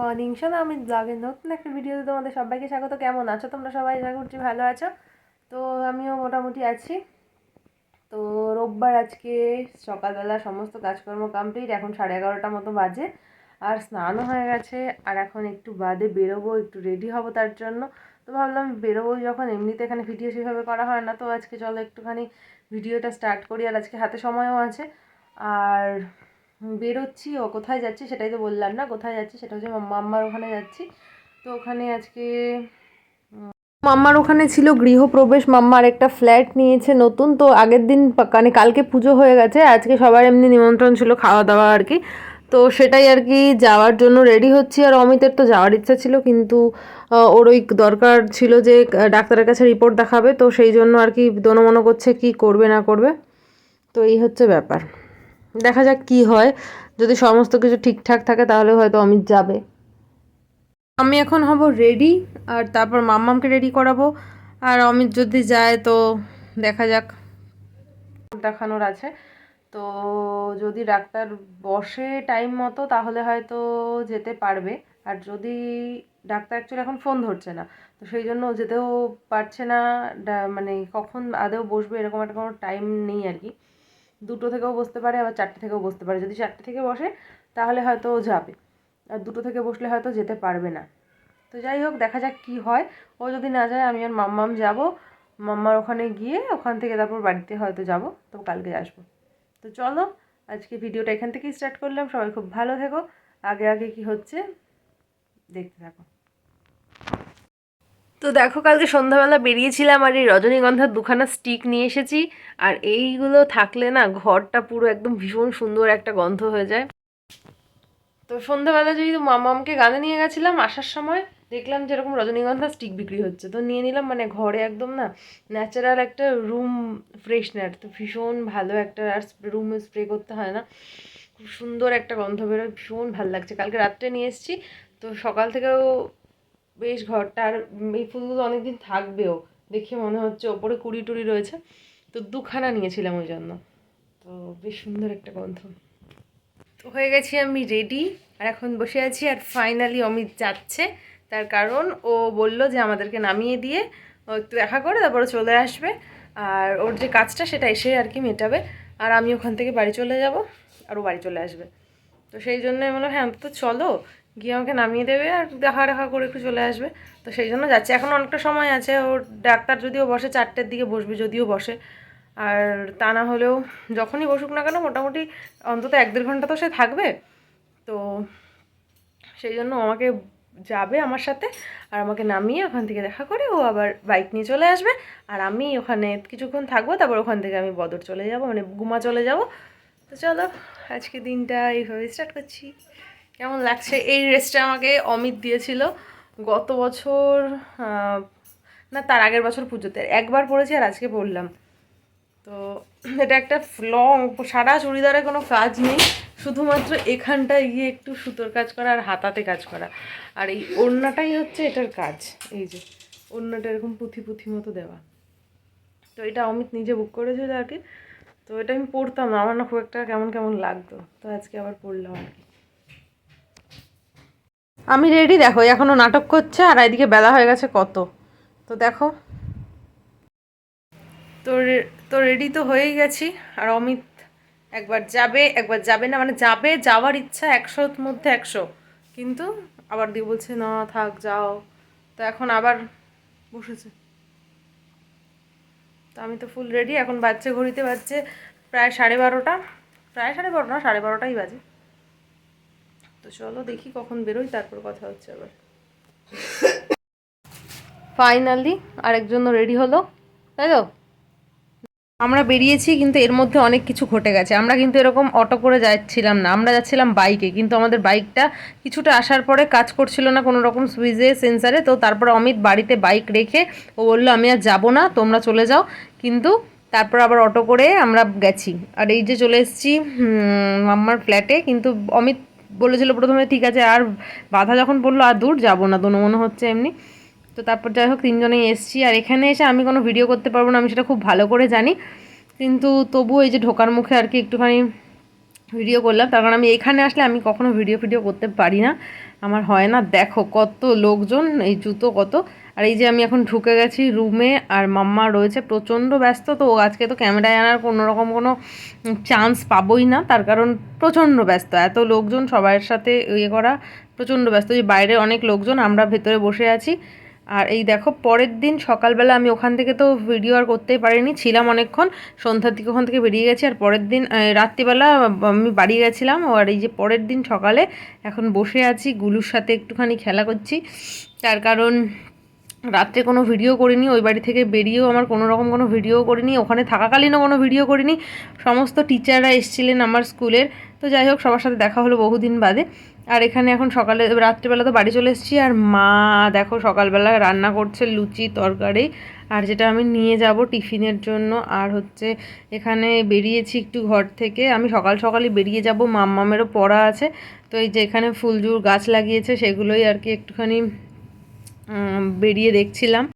Morning শোনো আমি ব্লগের নতুন একটা ভিডিওতে তোমাদের সবাইকে স্বাগত। কেমন আছো তোমরা সবাই? আশা করছি ভালো আছো। তো আমিও মোটামুটি আছি। তো রোববার আজকে সকালবেলা সমস্ত কাজকর্ম কমপ্লিট এখন সাড়ে এগারোটার মতো বাজে। আর স্নানও হয়ে গেছে, আর এখন একটু বাদে বেরোবো, একটু রেডি হব তার জন্য। তো ভাবলাম বেরোবো যখন, এমনিতে এখানে ভিডিও সেভাবে করা হয় না। তো আজকে চলো একটুখানি ভিডিওটা স্টার্ট করি, আর আজকে হাতে সময়ও আছে। আর বেরোচ্ছি, ও কোথায় যাচ্ছি সেটাই তো বললাম না, কোথায় যাচ্ছি সেটা হচ্ছে মাম্মার ওখানে যাচ্ছি। তো ওখানে আজকে মাম্মার ওখানে ছিল গৃহপ্রবেশ মাম্মার একটা ফ্ল্যাট নিয়েছে নতুন, তো আগের দিন মানে কালকে পুজো হয়ে গেছে, আজকে সবার এমনি নিমন্ত্রণ ছিল খাওয়া দাওয়া আর কি। তো সেটাই আর কি যাওয়ার জন্য রেডি হচ্ছি, আর অমিতের তো যাওয়ার ইচ্ছা ছিল, কিন্তু ওর ওই দরকার ছিল যে ডাক্তারের কাছে রিপোর্ট দেখাবে, তো সেই জন্য আর কি দোনো করছে কি করবে না করবে, তো এই হচ্ছে ব্যাপার। দেখা যাক কি হয়। যদি সমস্ত কিছু ঠিকঠাক থাকে, তাহলে হয়তো অমিত যাবে। আমি এখন হব রেডি আর তারপর মাম্মামকে রেডি করাবো। আর অমিত যদি যায়, তো দেখা যাক। দেখানোর আছে। তো যদি ডাক্তার বসে টাইম মতো, তাহলে হয়তো যেতে পারবে। আর যদি ডাক্তার অ্যাকচুয়ালি এখন ফোন ধরছে না, তো সেই জন্য যেতেও পারছে না। মানে কখন আদেও বসবে, এরকম একটা কোনো টাইম নেই আর কি। দুটো থেকেও বসতে পারে, আবার চারটে থেকেও বসতে পারে। যদি চারটে থেকে বসে, তাহলে হয়তো ও যাবে। আর দুটো থেকে বসলে হয়তো যেতে পারবে না। তো যাই হোক, দেখা যাক কি হয়। ও যদি না যায়, আমি আর মাম্মাম যাব। মাম্মার ওখানে গিয়ে ওখান থেকে তারপর বাড়িতে হয়তো যাব। তো কালকে আসব। তো চলো, আজকে ভিডিওটা এখান থেকেই স্টার্ট করলাম। সবাই খুব ভালো থেকো। আগে আগে কি হচ্ছে, দেখতে থাকো। তো দেখো, কালকে সন্ধ্যাবেলা বেরিয়েছিলাম আর এই রজনীগন্ধার দুখানা স্টিক নিয়ে এসেছি। আর এইগুলো থাকলে না ঘরটা পুরো একদম ভীষণ সুন্দর একটা গন্ধ হয়ে যায়। তো সন্ধ্যাবেলা যদি মামামকে গানে নিয়ে গেছিলাম আসার সময়, দেখলাম যে এরকম রজনীগন্ধা স্টিক বিক্রি হচ্ছে। তো নিয়ে নিলাম মানে ঘরে একদম না ন্যাচারাল একটা রুম ফ্রেশনার তো ভীষণ ভালো একটা আর রুম স্প্রে করতে হয় না। খুব সুন্দর একটা গন্ধ বেরোয়, ভীষণ ভালো লাগছে। কালকে রাত্রে নিয়ে এসেছি, তো সকাল থেকেও বেশ ঘরটা আর এই ফুলগুলো অনেকদিন থাকবেও। দেখে মনে হচ্ছে ওপরে কুড়ি টুড়ি রয়েছে। তো দুখানা নিয়েছিলাম ওই জন্য। তো বেশ সুন্দর একটা গন্ধ। তো হয়ে গেছি আমি রেডি আর এখন বসে আছি আর ফাইনালি অমিত যাচ্ছে। তার কারণ ও বলল যে আমাদেরকে নামিয়ে দিয়ে ও একটু দেখা করে তারপরে চলে আসবে। আর ওর যে কাজটা সেটা এসে আর কি মেটাবে। আর আমি ওখান থেকে বাড়ি চলে যাব। আর ও বাড়ি চলে আসবে। তো সেই জন্য বললাম হ্যাঁ তো চলো। গিয়ে আমাকে নামিয়ে দেবে আর দেখা দেখা করে একটু চলে আসবে। তো সেই জন্য যাচ্ছে। এখন অনেকটা সময় আছে। ওর ডাক্তার যদিও বসে, চারটের দিকে বসবে যদিও বসে। আর তা না হলেও যখনই বসুক না কেন, মোটামুটি অন্তত এক দেড় ঘণ্টা তো সে থাকবে। তো সেই জন্য আমাকে যাবে আমার সাথে আর আমাকে নামিয়ে ওখান থেকে দেখা করে ও আবার বাইক নিয়ে চলে আসবে। আর আমি ওখানে কিছুক্ষণ থাকব, তারপর ওখান থেকে আমি বদর চলে যাব মানে গুমা চলে যাব। তো চলো, আজকে দিনটা এইভাবে স্টার্ট করছি। কেমন লাগছে? এই ড্রেসটা আমাকে অমিত দিয়েছিল গত বছর না, তার আগের বছর পুজোতে। একবার পরেছি আর আজকে পরলাম তো এটা একটা লং সারা চুড়িদারে কোনো কাজ নেই, শুধুমাত্র এখানটায় গিয়ে একটু সুতোর কাজ করা আর হাতাতে কাজ করা। আর এই ওড়নাটাই হচ্ছে এটার কাজ, এই যে, ওড়নাটা এরকম পুঁথি পুঁথি মতো দেওয়া। তো এটা অমিত নিজে বুক করেছিল আর কি। তো এটা আমি পড়তাম না, আমার না খুব একটা কেমন কেমন লাগতো। তো আজকে আবার পড়লাম আর কি। আমি রেডি দেখো এখনও নাটক করছে আর এদিকে বেলা হয়ে গেছে কত? তো দেখো। তো তো রেডি তো হয়েই গেছি। আর অমিত একবার যাবে একবার যাবে না মানে যাবে, যাওয়ার ইচ্ছা একশোর মধ্যে একশো। কিন্তু আবার দিয়ে বলছে, না, থাক, যাও। তো এখন আবার বসেছে। তো আমি তো ফুল রেডি এখন বাচ্চা ঘড়িতে বাজছে প্রায় সাড়ে বারোটা। প্রায় সাড়ে বারোটা সাড়ে বারোটাই বাজে। তো চলো দেখি কখন বেরোই, তারপর কথা হচ্ছে আবার। ফাইনালি আরেকজন রেডি হলো, তাই তো? আমরা বেরিয়েছি, কিন্তু এর মধ্যে অনেক কিছু ঘটে গেছে। আমরা কিন্তু এরকম অটো করে যাচ্ছিলাম না। আমরা যাচ্ছিলাম বাইকে কিন্তু আমাদের বাইকটা কিছুটা আসার পরে কাজ করছিল না কোনো রকম সুইচে সেন্সারে তো তারপর অমিত বাড়িতে বাইক রেখে ও বলল, আমি আর যাব না, তোমরা চলে যাও। কিন্তু তারপর আবার অটো করে আমরা গেছি। আর এই যে চলে এসেছি আমার ফ্ল্যাটে কিন্তু অমিত বলেছিল প্রথমে, ঠিক আছে, আর বাধা যখন বলল আর দূর যাব না। দোনো মনে হচ্ছে এমনি। তো তারপর যাই হোক, তিনজনেই এসছি। আর এখানে এসে আমি কোনো ভিডিও করতে পারব না, আমি সেটা খুব ভালো করে জানি। কিন্তু তবু এই যে ঢোকার মুখে আর কি একটুখানি ভিডিও করলাম। তার কারণ আমি এখানে আসলে আমি কখনো ভিডিও ফিডিও করতে পারি না। আমার হয় না। দেখো কত লোকজন, এই জুতো কত। আর এই যে আমি এখন ঢুকে গেছি রুমে আর মাম্মা রয়েছে প্রচণ্ড ব্যস্ত, তো আজকে তো ক্যামেরায় আনার কোনো রকম কোনো চান্স পাবোই না। তার কারণ প্রচণ্ড ব্যস্ত। এত লোকজন সবার সাথে ইয়ে করা প্রচণ্ড ব্যস্ত। যে বাইরে অনেক লোকজন, আমরা ভেতরে বসে আছি। আর এই দেখো, পরের দিন সকালবেলা আমি ওখান থেকে তো ভিডিও আর করতেই পারিনি, ছিলাম অনেকক্ষণ, সন্ধ্যার দিকে ওখান থেকে বেরিয়ে গেছি, আর পরের দিন রাত্রিবেলা আমি বাড়ি গেছিলাম, আর এই যে পরের দিন সকালে এখন বসে আছি, গুলুর সাথে একটুখানি খেলা করছি, তার কারণ রাত্রে কোনো ভিডিও করিনি, ওই বাড়ি থেকে বেরিয়েও আমার কোনো রকম কোনো ভিডিও করিনি, ওখানে থাকাকালীনও কোনো ভিডিও করিনি, সমস্ত টিচাররা এসছিলেন আমার স্কুলের, তো যাই হোক, সবার সাথে দেখা হলো বহুদিন বাদে আর এখানে এখন সকালে, রাত্রিবেলা তো বাড়ি চলে এসেছি। আর মা, দেখো সকালবেলা রান্না করছে লুচি তরকারি। আর যেটা আমি নিয়ে যাব টিফিনের জন্য, আর হচ্ছে এখানে বেরিয়েছি একটু ঘর থেকে। আমি সকাল সকালই বেরিয়ে যাব, মাম্মামেরও পড়া আছে। তো এই যে এখানে ফুলজুর গাছ লাগিয়েছে, সেগুলোই আর কি একটুখানি বেরিয়ে দেখছিলাম।